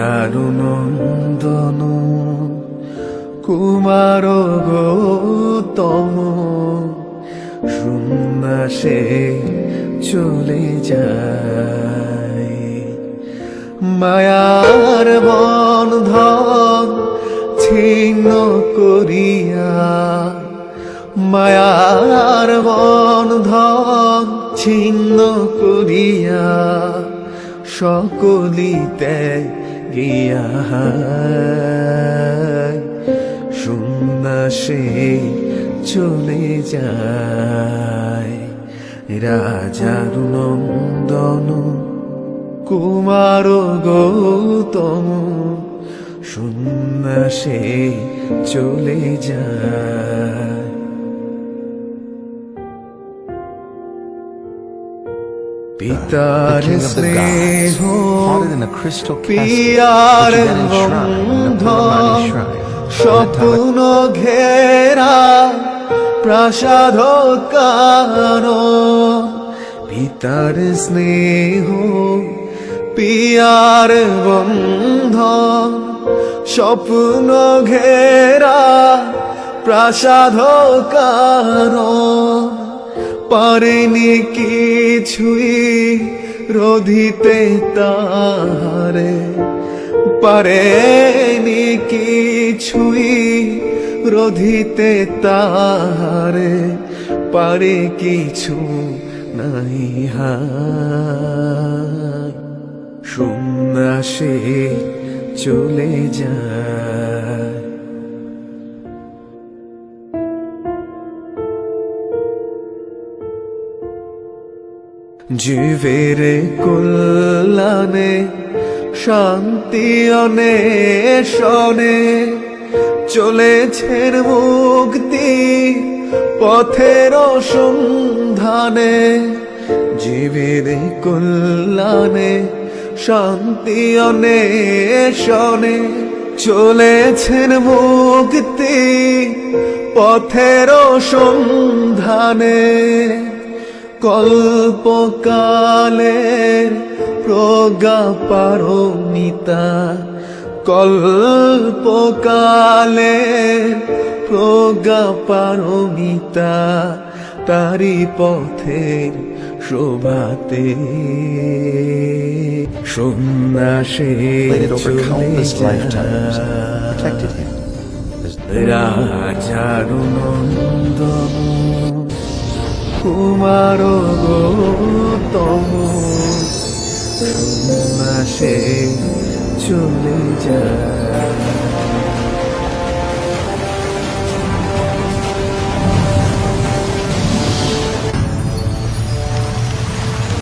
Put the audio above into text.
রাজার নন্দন কুমার গৌতম সন্ন্যাসে চলে যায়। মায়ার বন্ধন ছিন্ন করিয়া, মায়ার বন্ধন ছিন্ন করিয়া সকলিতে গিয়া সন্ন্যাসে চলে যায়। রাজার নন্দন কুমার গৌতম সন্ন্যাসে চলে যায়। পিতার স্নেহ in a crystal castle, পিয়ার বন্ধ. স্বপ্ন ঘেরা প্রাসাদ কান পিতার স্নেহ পিয়ার বন্ধ স্বপ্ন ঘেরা প্রাসাদ কান পারেনি কিছুই রোধিতে তাহারে। পারেনি কিছুই রোধিতে তাহারে, পারে কিছু নাই হায়। সন্ন্যাসে চলে যায়। জীবের কল্যাণে, শান্তি অনেশনে চলেছেন মুক্তি পথের সন্ধানে। জীবের কল্যাণে, শান্তি অনেশনে চলেছেন মুক্তি পথের সন্ধানে। কল্পকালের প্রজ্ঞা পারমিতা কল্পকালের প্রজ্ঞা পারমিতা তারি পথের শোভাতে সন্ন্যাসে Played কুমার গৌতম সন্ন্যাসে চলে যায়।